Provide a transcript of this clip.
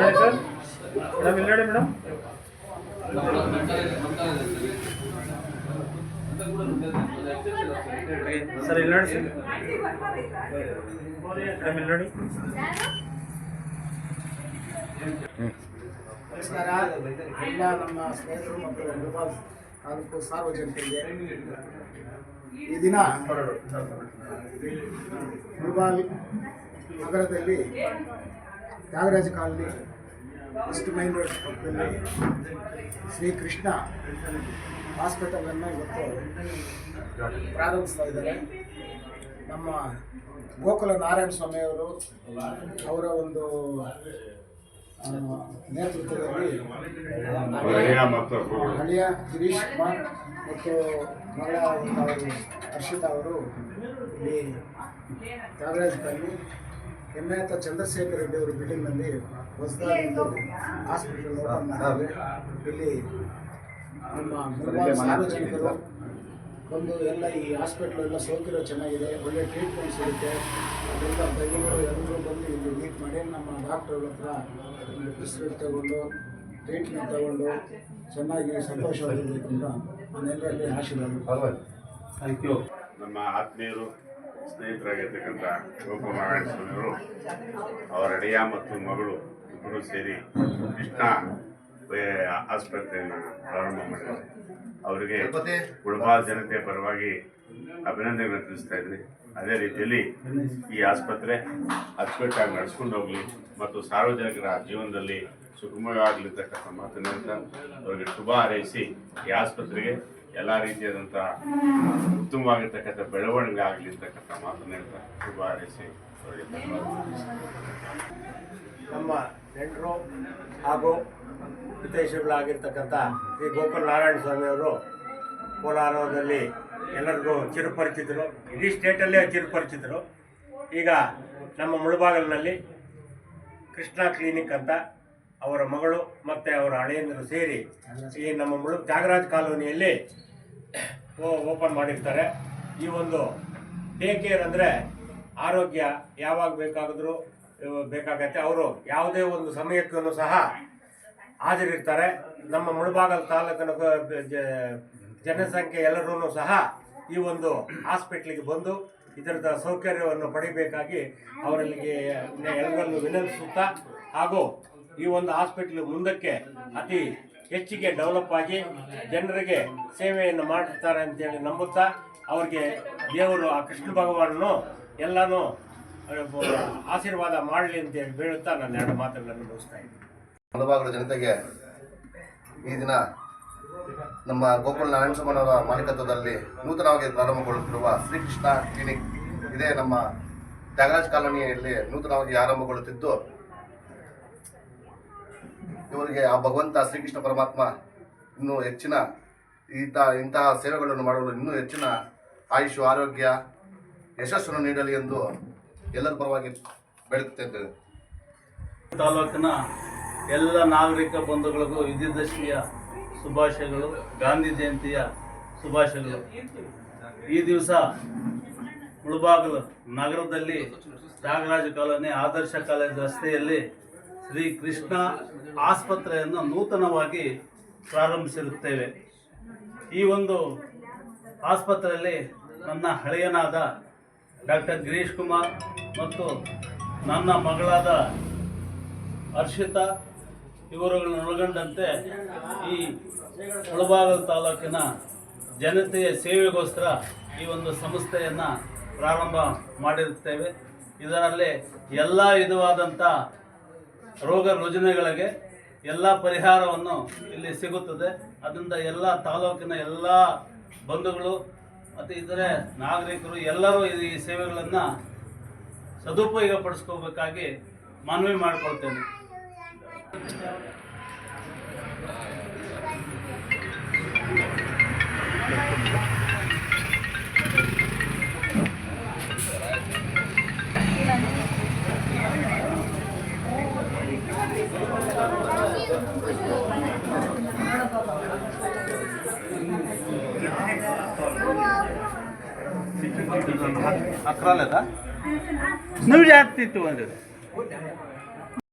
Sir? Madam ಇಲ್ಲಿ ನೋಡಿ madam? Sir ಇಲ್ಲಿ ನೋಡಿ ಸರ್. ಮೇಡಮ್ ಇಲ್ಲಿ ನೋಡಿ. ನಮಸ್ಕಾರ. ಎಲ್ಲ ನಮ್ಮ ಸ್ನೇಹಿತರು ಮತ್ತು ಗುಲ್ಬರ್ಗ ತಾಲೂಕು ಸಾರ್ವಜನಿಕರಿಗೆ ಈ ದಿನ ಗುಲ್ಬರ್ಗ ನಗರದಲ್ಲಿ Tyagaraja colony first main road ಪಕ್ಕದಲ್ಲಿ ಶ್ರೀ ಕೃಷ್ಣ ಹಾಸ್ಪಿಟಲನ್ನು ಇವತ್ತು ಪ್ರಾರಂಭಿಸ್ತಾ ಇದ್ದಾರೆ ನಮ್ಮ ಗೋಕುಲ ನಾರಾಯಣ ಸ್ವಾಮಿಯವರು ಅವರ ಒಂದು ನೇತೃತ್ವದಲ್ಲಿ ಹಳೆಯ ಗಿರೀಶ್ ಕುಮಾರ್ ಮತ್ತು ಮಗಳ ಹರ್ಷಿತಾ ಅವರು ಇಲ್ಲಿ ತ್ಯಾಗರಾಜ ಕಾಲನಿ ಹೆಮ್ಮೆಯತ್ತ ಚಂದ್ರಶೇಖರ ರೆಡ್ಡಿ ಅವರ ಬಿಲ್ಡಿಂಗ್ನಲ್ಲಿ ಹೊಸದಾಗಿ ಹಾಸ್ಪಿಟಲ್ ಓಪನ್ ಮಾಡಿದ್ದಾರೆ ಇಲ್ಲಿ ನಮ್ಮ ಮುಂಬಾಗ ಸಾರ್ವಜನಿಕರು ಒಂದು ಎಲ್ಲ ಈ ಹಾಸ್ಪಿಟ್ಲ್ ಎಲ್ಲ ಸೌಕರ್ಯ ಚೆನ್ನಾಗಿದೆ ಒಳ್ಳೆ ಟ್ರೀಟ್ಮೆಂಟ್ ಸಿಗುತ್ತೆ. ಅದರಿಂದ ದಯವಿಟ್ಟು ಎಲ್ಲರೂ ಬಂದು ಇಲ್ಲಿ ಮೀಟ್ ಮಾಡಿ ನಮ್ಮ ಡಾಕ್ಟರ್ ಹತ್ರ ಒಂದು ಪ್ರಿಸ್ಕ್ರಿಪ್ ತಗೊಂಡು ಟ್ರೀಟ್ಮೆಂಟ್ ತಗೊಂಡು ಚೆನ್ನಾಗಿ ಸಂತೋಷವಾಗಿರಬೇಕು ಅಂತ ನಾನೆಲ್ಲರಲ್ಲಿ ಆಶೀರ್ವಾದ. ಥ್ಯಾಂಕ್ ಯು ನಮ್ಮ ಆತ್ಮೀಯರು ಸ್ನೇಹಿತರಾಗಿರ್ತಕ್ಕಂಥ ಗೋಪಾಲ ಸ್ವಾಮಿಯವರು ಅವರ ಅಡಿಯ ಮತ್ತು ಮಗಳು ಇಬ್ಬರು ಸೇರಿ ಕೃಷ್ಣ ಆಸ್ಪತ್ರೆಯನ್ನು ಪ್ರಾರಂಭ ಮಾಡಿದ್ದಾರೆ. ಅವರಿಗೆ ಕುಡುಬಾ ಜನತೆ ಪರವಾಗಿ ಅಭಿನಂದನೆಗಳನ್ನು ತಿಳಿಸ್ತಾ ಇದ್ರಿ ಅದೇ ರೀತಿಯಲ್ಲಿ ಈ ಆಸ್ಪತ್ರೆ ಅಚ್ಚುಕಟ್ಟಾಗಿ ನಡೆಸ್ಕೊಂಡು ಹೋಗಲಿ ಮತ್ತು ಸಾರ್ವಜನಿಕರ ಜೀವನದಲ್ಲಿ ಸುಗಮವಾಗಲಿರ್ತಕ್ಕಂಥ ಮಾತನ್ನ ಅವರಿಗೆ ಶುಭ ಹಾರೈಸಿ ಈ ಆಸ್ಪತ್ರೆಗೆ ಎಲ್ಲ ರೀತಿಯಾದಂಥ ಉತ್ತಮವಾಗಿರ್ತಕ್ಕಂಥ ಬೆಳವಣಿಗೆ ಆಗಲಿ ಅಂತಕ್ಕಂಥ ಮಾತನ್ನು ಹೇಳ್ತಾ ಶುಭ ಹಾರೈಸಿ ನಮ್ಮ ನೆಂಟರು ಹಾಗೂ ಹಿತೈಷಿಗಳಾಗಿರ್ತಕ್ಕಂಥ ಶ್ರೀ ಗೋಪಾಲ ನಾರಾಯಣ ಸ್ವಾಮಿಯವರು ಕೋಲಾರದಲ್ಲಿ ಎಲ್ಲರಿಗೂ ಚಿರುಪರಿಚಿತರು, ಇಡೀ ಸ್ಟೇಟಲ್ಲೇ ಚಿರುಪರಿಚಿತರು. ಈಗ ನಮ್ಮ ಮುಳುಬಾಗಲಿನಲ್ಲಿ ಕೃಷ್ಣ ಕ್ಲಿನಿಕ್ ಅಂತ ಅವರ ಮಗಳು ಮತ್ತು ಅವರ ಹಳೆಯಂದರು ಸೇರಿ ಈ ನಮ್ಮ ಮುಳು ತ್ಯಾಗರಾಜ್ ಕಾಲೋನಿಯಲ್ಲಿ ಓಪನ್ ಮಾಡಿರ್ತಾರೆ. ಈ ಒಂದು ಡೇ ಕೇರ್ ಅಂದರೆ ಆರೋಗ್ಯ ಯಾವಾಗ ಬೇಕಾದರೂ ಬೇಕಾಗತ್ತೆ. ಅವರು ಯಾವುದೇ ಒಂದು ಸಮಯಕ್ಕೂ ಸಹ ಹಾಜರಿರ್ತಾರೆ. ನಮ್ಮ ಮುಳುಬಾಗಲ್ ತಾಲೂಕಿನ ಜನಸಂಖ್ಯೆ ಎಲ್ಲರೂ ಸಹ ಈ ಒಂದು ಹಾಸ್ಪಿಟ್ಲಿಗೆ ಬಂದು ಇದರದ ಸೌಕರ್ಯವನ್ನು ಪಡಿಬೇಕಾಗಿ ಅವರಲ್ಲಿಗೆ ಎಲ್ಲರನ್ನು ವಿನಂತಿಸುತ್ತಾ ಹಾಗೂ ಈ ಒಂದು ಹಾಸ್ಪಿಟಲ್ ಮುಂದಕ್ಕೆ ಅತಿ ಹೆಚ್ಚಿಗೆ ಡೆವಲಪ್ ಆಗಿ ಜನರಿಗೆ ಸೇವೆಯನ್ನು ಮಾಡುತ್ತಾರೆ ಅಂತೇಳಿ ನಂಬುತ್ತಾ ಅವ್ರಿಗೆ ದೇವರು ಆ ಕೃಷ್ಣ ಭಗವಾನನು ಎಲ್ಲನೂ ಆಶೀರ್ವಾದ ಮಾಡಲಿ ಅಂತೇಳಿ ಬೀಳುತ್ತಾ ನಾನು ಎರಡು ಮಾತುಗಳನ್ನು ಮುಗಿಸ್ತಾ ಇದ್ದೀನಿ. ಮುಳಬಾಗಿಲು ಜನತೆಗೆ ಈ ದಿನ ನಮ್ಮ ಗೋಕುಲ್ ನಾರಾಯಣ ಸ್ವಾಮಿಯವರ ಮಾಲೀಕತ್ವದಲ್ಲಿ ನೂತನವಾಗಿ ಪ್ರಾರಂಭಗೊಳ್ಳುತ್ತಿರುವ ಶ್ರೀಕೃಷ್ಣ ಕ್ಲಿನಿಕ್ ಇದೇ ನಮ್ಮ ತ್ಯಾಗರಾಜ್ ಕಾಲೋನಿಯಲ್ಲಿ ನೂತನವಾಗಿ ಆರಂಭಗೊಳ್ಳುತ್ತಿದ್ದು. ಇವರಿಗೆ ಆ ಭಗವಂತ ಶ್ರೀಕೃಷ್ಣ ಪರಮಾತ್ಮ ಇನ್ನೂ ಹೆಚ್ಚಿನ ಇಂಥ ಇಂತಹ ಸೇವೆಗಳನ್ನು ಮಾಡಲು ಇನ್ನೂ ಹೆಚ್ಚಿನ ಆಯುಷು, ಆರೋಗ್ಯ, ಯಶಸ್ಸನ್ನು ನೀಡಲಿ ಎಂದು ಎಲ್ಲರ ಪರವಾಗಿ ಬೇಡುತ್ತಿದ್ದೇವೆ ತಾಲೂಕಿನ ಎಲ್ಲ ನಾಗರಿಕ ಬಂಧುಗಳಿಗೂ ವಿಜಯದಶಮಿಯ ಶುಭಾಶಯಗಳು, ಗಾಂಧಿ ಜಯಂತಿಯ ಶುಭಾಶಯಗಳು. ಈ ದಿವಸ ಮುಳುಬಾಗಲು ನಗರದಲ್ಲಿ ತ್ಯಾಗರಾಜ ಕಾಲೋನಿ, ಆದರ್ಶ ಕಾಲೇಜ್ ರಸ್ತೆಯಲ್ಲಿ ಶ್ರೀ ಕೃಷ್ಣ ಆಸ್ಪತ್ರೆಯನ್ನು ನೂತನವಾಗಿ ಪ್ರಾರಂಭಿಸಿರುತ್ತೇವೆ. ಈ ಒಂದು ಆಸ್ಪತ್ರೆಯಲ್ಲಿ ನನ್ನ ಹಳೆಯನಾದ ಡಾಕ್ಟರ್ ಗಿರೀಶ್ ಕುಮಾರ್ ಮತ್ತು ನನ್ನ ಮಗಳಾದ ಹರ್ಷಿತಾ ಇವರುಗಳನ್ನು ಒಳಗೊಂಡಂತೆ ಈ ಮುಳಬಾಗಲ್ ತಾಲೂಕಿನ ಜನತೆಯ ಸೇವೆಗೋಸ್ಕರ ಈ ಒಂದು ಸಂಸ್ಥೆಯನ್ನು ಪ್ರಾರಂಭ ಮಾಡಿರುತ್ತೇವೆ. ಇದರಲ್ಲಿ ಎಲ್ಲ ವಿಧವಾದಂಥ ರೋಗ ರುಜಿನಗಳಿಗೆ ಎಲ್ಲ ಪರಿಹಾರವನ್ನು ಇಲ್ಲಿ ಸಿಗುತ್ತದೆ. ಅದರಿಂದ ಎಲ್ಲ ತಾಲೂಕಿನ ಎಲ್ಲ ಬಂಧುಗಳು ಮತ್ತು ಇತರೆ ನಾಗರಿಕರು ಎಲ್ಲರೂ ಈ ಸೇವೆಗಳನ್ನು ಸದುಪಯೋಗ ಪಡಿಸ್ಕೋಬೇಕಾಗಿ ಮನವಿ ಮಾಡಿಕೊಳ್ತೇನೆ. ನೂರು ಆಗ್ತಿತ್ತು ಒಂದು